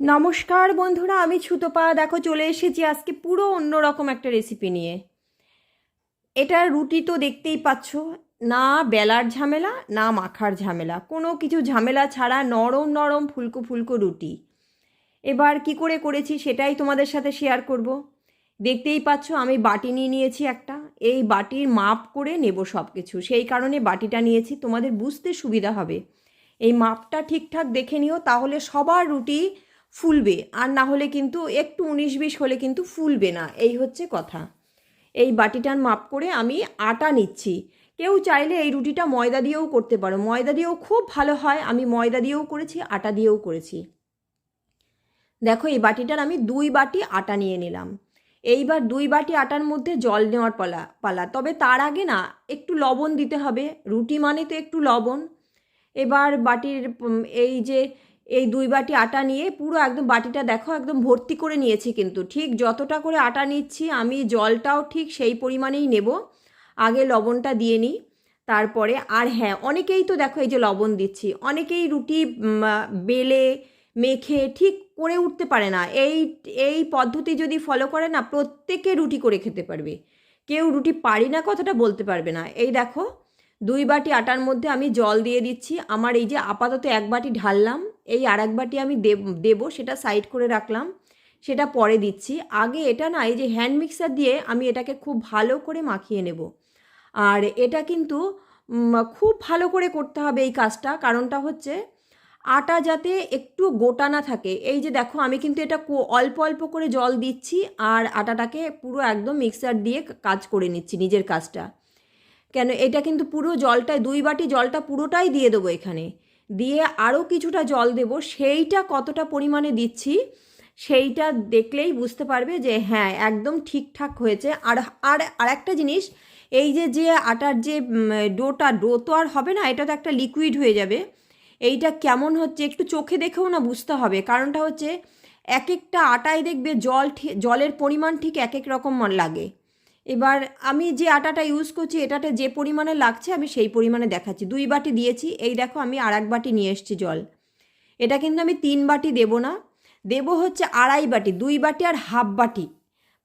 নমস্কার বন্ধুরা, আমি ছুতোপা। দেখো, চলে এসেছি আজকে পুরো অন্যরকম একটা রেসিপি নিয়ে। এটা রুটি তো দেখতেই পাচ্ছ, না বেলার ঝামেলা, না মাখার ঝামেলা। কোনো কিছু ঝামেলা ছাড়া নরম নরম ফুলকো ফুলকো রুটি। এবার কি করে করেছি সেটাই তোমাদের সাথে শেয়ার করব। দেখতেই পাচ্ছ, আমি বাটি নিয়ে নিয়েছি একটা। এই বাটির মাপ করে নেব সব কিছু সেই কারণে বাটিটা নিয়েছি, তোমাদের বুঝতে সুবিধা হবে। এই মাপটা ঠিকঠাক দেখে নিও, তাহলে সবার রুটি ফুলবে। আর না হলে কিন্তু একটু উনিশ বিশ হলে কিন্তু ফুলবে না। এই হচ্ছে কথা। এই বাটিটার মাপ করে আমি আটা নিচ্ছি। কেউ চাইলে এই রুটিটা ময়দা দিয়েও করতে পারো। ময়দা দিয়েও খুব ভালো হয়। আমি ময়দা দিয়েও করেছি, আটা দিয়েও করেছি। দেখো, এই বাটিটার আমি দুই বাটি আটা নিয়ে নিলাম। এইবার দুই বাটি আটার মধ্যে জল নেওয়ার পালা পালা। তবে তার আগে না, একটু লবণ দিতে হবে। রুটি মানে তো একটু লবণ। এবার বাটির এই যে এই দুই বাটি আটা নিয়ে পুরো একদম বাটিটা দেখো, একদম ভর্তি করে নিয়েছি কিন্তু। ঠিক যতটা করে আটা নিচ্ছি, আমি জলটাও ঠিক সেই পরিমাণেই নেব। আগে লবণটা দিয়ে নিই, তারপরে আর হ্যাঁ অনেকেই তো দেখো এই যে লবণ দিচ্ছি, অনেকেই রুটি বেলে, মেখে ঠিক করে উঠতে পারে না। এই এই পদ্ধতি যদি ফলো করে না, প্রত্যেকে রুটি করে খেতে পারবে। কেউ রুটি পারি না কথাটা বলতে পারবে না। এই দেখো, দুই বাটি আটার মধ্যে আমি জল দিয়ে দিচ্ছি। আমার এই যে আপাতত এক বাটি ঢাললাম এই আর বাটি আমি দেব, দেবো, সেটা সাইড করে রাখলাম, সেটা পরে দিচ্ছি। আগে এটা না, এই যে হ্যান্ড মিক্সার দিয়ে আমি এটাকে খুব ভালো করে মাখিয়ে নেব। আর এটা কিন্তু খুব ভালো করে করতে হবে এই কাজটা, কারণটা হচ্ছে আটা যাতে একটু গোটা না থাকে। এই যে দেখো, আমি কিন্তু এটা অল্প অল্প করে জল দিচ্ছি আর আটাটাকে পুরো একদম মিক্সার দিয়ে কাজ করে নিচ্ছি নিজের কাজটা। কেন, এটা কিন্তু পুরো জলটায়, দুই বাটি জলটা পুরোটাই দিয়ে দেবো এখানে। দিয়ে আরও কিছুটা জল দেব। সেইটা কতটা পরিমাণে দিচ্ছি, সেইটা দেখলেই বুঝতে পারবে যে হ্যাঁ একদম ঠিকঠাক হয়েছে। আর আর একটা জিনিস, এই যে যে আটার যে ডোটা, ডো তো আর হবে না, এটা তো একটা লিকুইড হয়ে যাবে। এইটা কেমন হচ্ছে একটু চোখে দেখেও না বুঝতে হবে। কারণটা হচ্ছে এক একটা আটায় দেখবে জল জলের পরিমাণ ঠিক এক এক রকম লাগে। এবার আমি যে আটাটা ইউজ করছি, এটাতে যে পরিমাণে লাগছে আমি সেই পরিমাণে দেখাচ্ছি। দুই বাটি দিয়েছি, এই দেখো আমি আর এক বাটি নিয়ে এসেছি জল। এটা কিন্তু আমি তিন বাটি দেব না, দেব হচ্ছে আড়াই বাটি, দুই বাটি আর হাফ বাটি।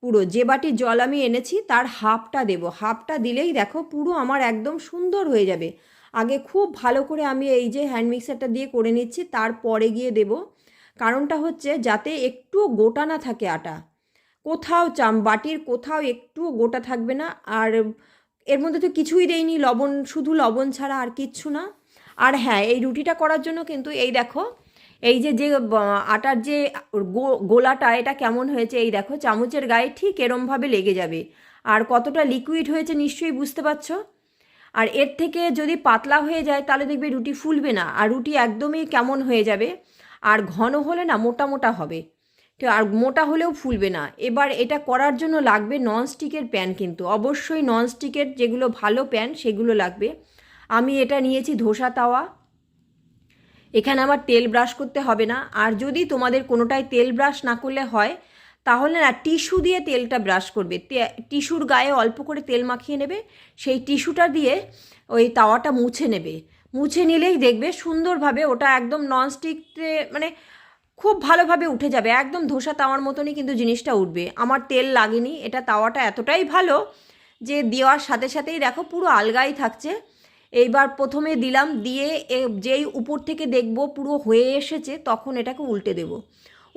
পুরো যে বাটি জল আমি এনেছি, তার হাফটা দেব। হাফটা দিলেই দেখো পুরো আমার একদম সুন্দর হয়ে যাবে। আগে খুব ভালো করে আমি এই যে হ্যান্ড মিক্সারটা দিয়ে করে নিচ্ছি, তারপরে গিয়ে দেব। কারণটা হচ্ছে যাতে একটু গোটা না থাকে আটা। কোথাও চাম, বাটির কোথাও একটুও গোটা থাকবে না। আর এর মধ্যে তো কিছুই দেয়নি লবণ, শুধু লবণ ছাড়া আর কিচ্ছু না। আর হ্যাঁ এই রুটিটা করার জন্য কিন্তু এই দেখো, এই যে যে আটার যে গোলাটা, এটা কেমন হয়েছে, এই দেখো, চামচের গায়ে ঠিক এরমভাবে লেগে যাবে। আর কতটা লিকুইড হয়েছে নিশ্চয়ই বুঝতে পারছ? আর এর থেকে যদি পাতলা হয়ে যায়, তাহলে দেখবে রুটি ফুলবে না। আর রুটি একদমই কেমন হয়ে যাবে। আর ঘন হলে না মোটা মোটা হবে। আর মোটা হলেও ফুলবে না। এবার এটা করার জন্য লাগবে ননস্টিকের প্যান কিন্তু। অবশ্যই ননস্টিকের যেগুলো ভালো প্যান সেগুলো লাগবে। আমি এটা নিয়েছি ধোসা তাওয়া। এখানে আমার তেল ব্রাশ করতে হবে না। আর যদি তোমাদের কোনোটাই তেল ব্রাশ না করলে হয়, তাহলে না টিস্যু দিয়ে তেলটা ব্রাশ করবে। টিস্যুর গায়ে অল্প করে তেল মাখিয়ে নেবে। সেই টিস্যুটা দিয়ে ওই তাওয়াটা মুছে নেবে। মুছে নিলেই দেখবে সুন্দরভাবে ওটা একদম ননস্টিকতে মানে খুব ভালোভাবে উঠে যাবে। একদম ধোসা তাওয়ার মতনই কিন্তু জিনিসটা উঠবে। আমার তেল লাগেনি, এটা তাওয়াটা এতটাই ভালো যে দেওয়ার সাথে সাথেই দেখো পুরো আলগাই থাকছে। এইবার প্রথমে দিলাম, দিয়ে যেই উপর থেকে দেখব পুরো হয়ে এসেছে, তখন এটাকে উল্টে দেব।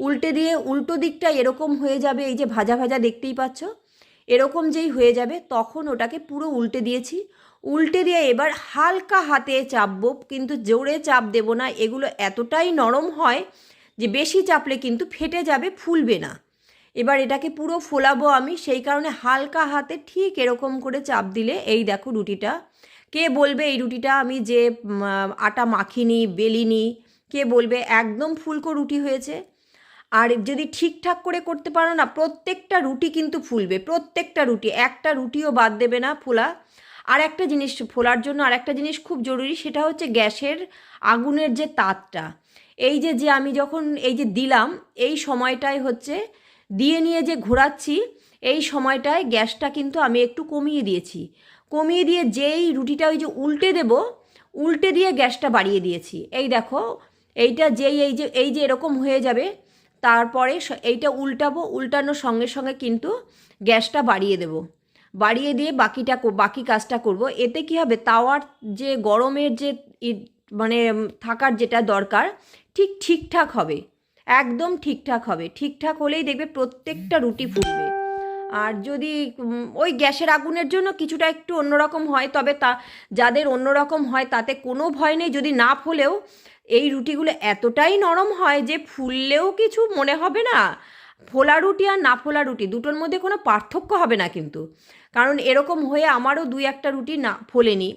উল্টে দিয়ে উল্টো দিকটা এরকম হয়ে যাবে, এই যে ভাজা ভাজা দেখতেই পাচ্ছ? এরকম যেই হয়ে যাবে, তখন ওটাকে পুরো উল্টে দিয়েছি। উল্টে দিয়ে এবার হালকা হাতে চাপবো, কিন্তু জোরে চাপ দেব না, এগুলো এতটাই নরম হয় যে বেশি চাপলে কিন্তু ফেটে যাবে, ফুলবে না। এবার এটাকে পুরো ফোলাবো আমি, সেই কারণে হালকা হাতে ঠিক এরকম করে চাপ দিলে এই দেখো রুটিটা। কে বলবে এই রুটিটা আমি যে আটা মাখিনি, বেলিনি, কে বলবে একদম ফুলকো রুটি হয়েছে। আর যদি ঠিকঠাক করে করতে পারো না, প্রত্যেকটা রুটি কিন্তু ফুলবে, প্রত্যেকটা রুটি, একটা রুটিও বাদ দেবে না ফোলা। আর একটা জিনিস, ফোলার জন্য আর একটা জিনিস খুব জরুরি, সেটা হচ্ছে গ্যাসের আগুনের যে তাতটা এই যে যে আমি যখন এই যে দিলাম, এই সময়টায় হচ্ছে দিয়ে নিয়ে যে ঘোরাচ্ছি, এই সময়টায় গ্যাসটা কিন্তু আমি একটু কমিয়ে দিয়েছি। কমিয়ে দিয়ে যেই রুটিটা ওই যে উল্টে দেব, উল্টে দিয়ে গ্যাসটা বাড়িয়ে দিয়েছি। এই দেখো, এইটা যেই, এই যে এই যে এরকম হয়ে যাবে, তারপরে এইটা উল্টাবো, উল্টানোর সঙ্গে সঙ্গে কিন্তু গ্যাসটা বাড়িয়ে দেব। বাড়িয়ে দিয়ে বাকিটা বাকি কাজটা করব। এতে কি হবে, তাওয়ার যে গরমের যে মানে থাকার যেটা দরকার, ঠিক ঠিকঠাক হবে। একদম ঠিকঠাক হবে। ঠিকঠাক হলেই দেখবে প্রত্যেকটা রুটি ফুলবে আর যদি ওই গ্যাসের আগুনের জন্য কিছুটা একটু অন্যরকম হয়, তবে তা, যাদের অন্যরকম হয়, তাতে কোনো ভয় নেই। যদি না ফোলেও, এই রুটিগুলো এতটাই নরম হয় যে ফুললেও কিছু মনে হবে না। ফোলা রুটি আর না ফোলা রুটি, দুটোর মধ্যে কোনো পার্থক্য হবে না কিন্তু। কারণ এরকম হয়ে আমারও দুই একটা রুটি না, ফোলেনি।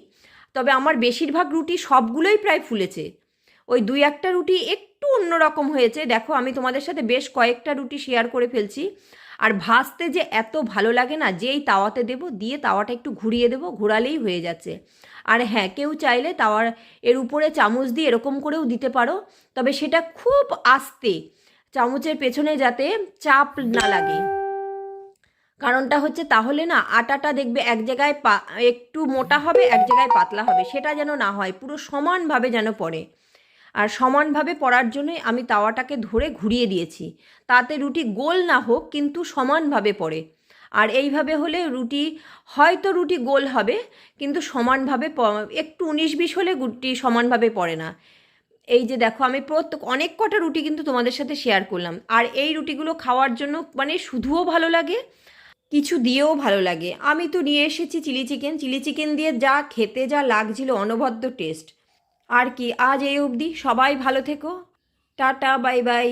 তবে আমার বেশিরভাগ রুটি সবগুলোই প্রায় ফুলেছে। ওই দুই একটা রুটি একটু অন্যরকম হয়েছে। দেখো, আমি তোমাদের সাথে বেশ কয়েকটা রুটি শেয়ার করে ফেলছি। আর ভাজতে যে এত ভালো লাগে না, যেই তাওয়াতে দেবো, দিয়ে তাওয়াটা একটু ঘুরিয়ে দেবো, ঘোরালেই হয়ে যাচ্ছে। আর হ্যাঁ কেউ চাইলে তাওয়ার এর উপরে চামচ দিয়ে এরকম করেও দিতে পারো, তবে সেটা খুব আস্তে, চামচের পেছনে যাতে চাপ না লাগে। কারণটা হচ্ছে তাহলে না আটাটা দেখবে এক জায়গায় পা, একটু মোটা হবে, এক জায়গায় পাতলা হবে। সেটা যেন না হয়, পুরো সমানভাবে যেন পড়ে। আর সমানভাবে পড়ার জন্যই আমি তাওয়াটাকে ধরে ঘুরিয়ে দিয়েছি। তাতে রুটি গোল না হোক, কিন্তু সমানভাবে পড়ে। আর এইভাবে হলে রুটি, হয়তো রুটি গোল হবে, কিন্তু সমানভাবে একটু উনিশ বিশ হলে রুটি সমানভাবে পড়ে না। এই যে দেখো, আমি প্রত্যেক, অনেক কটা রুটি কিন্তু তোমাদের সাথে শেয়ার করলাম। আর এই রুটিগুলো খাওয়ার জন্য মানে শুধুও ভালো লাগে কিছু দিয়েও ভালো লাগে। আমি তো নিয়ে এসেছি চিলি চিকেন। চিলি চিকেন দিয়ে যা খেতে যা লাগছিল অনবদ্য টেস্ট। আর কি, আজ এই অবধি। সবাই ভালো থেকো। Tata, bye bye.